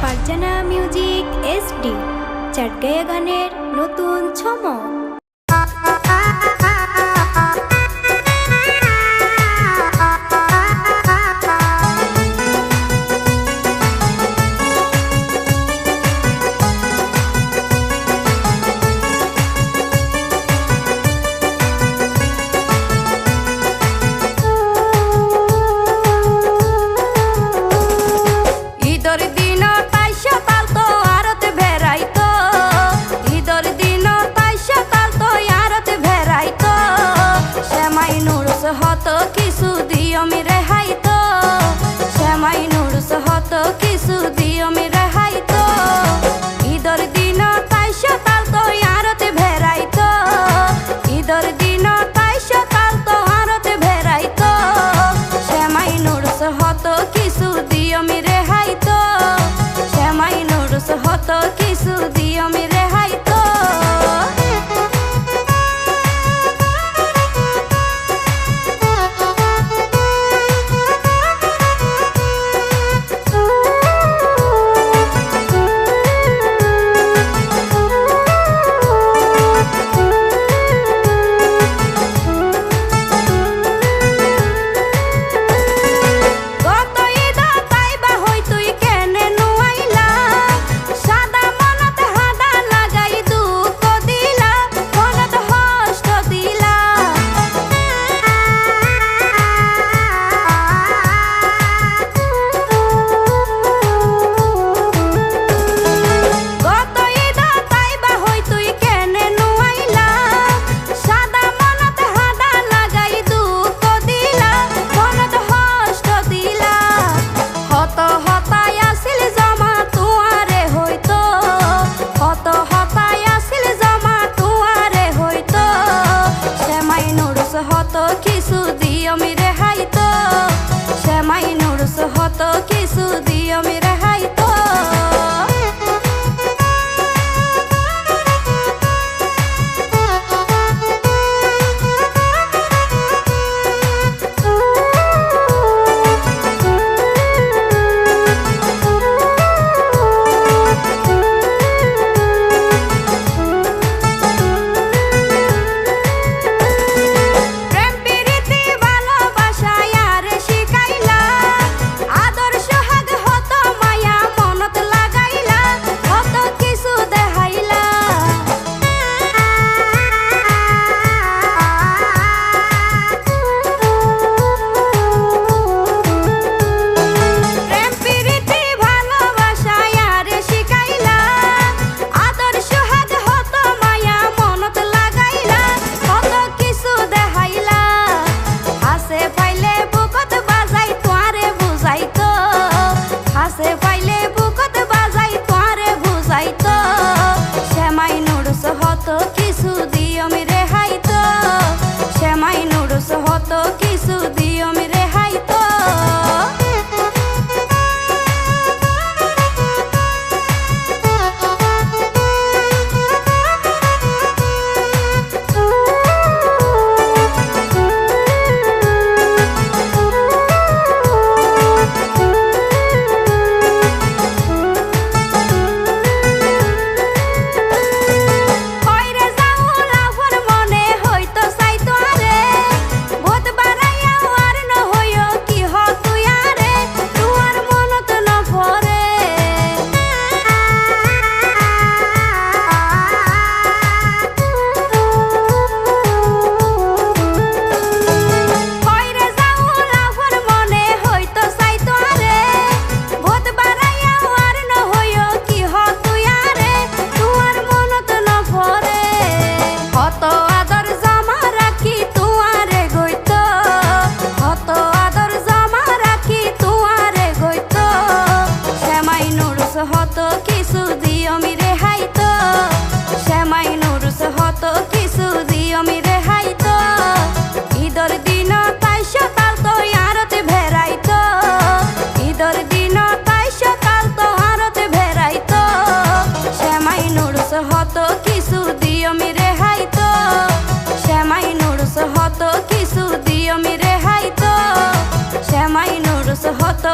Farzana music SD চাটগায়া গানের নতুন ছমক হত কিছু দিও মি রেহাই তো। শ্যামাই নুডলস হত কিছু দিও মি রেহাই তো। ঈদর দিন তাই সকাল তো আরতে ভেরাই তো। ঈদর দিন তাই সকাল তো আরতে ভেরাই তো। শ্যামাই হত কিছু দিও মি রেহাই তো। শ্যামাই হত কিছু দিও মি রেহাই তো। কত কিছু দিয়ে আমি হতো কিছু দিয়মি রেহাই তো। শ্যামাই নুরুস হতো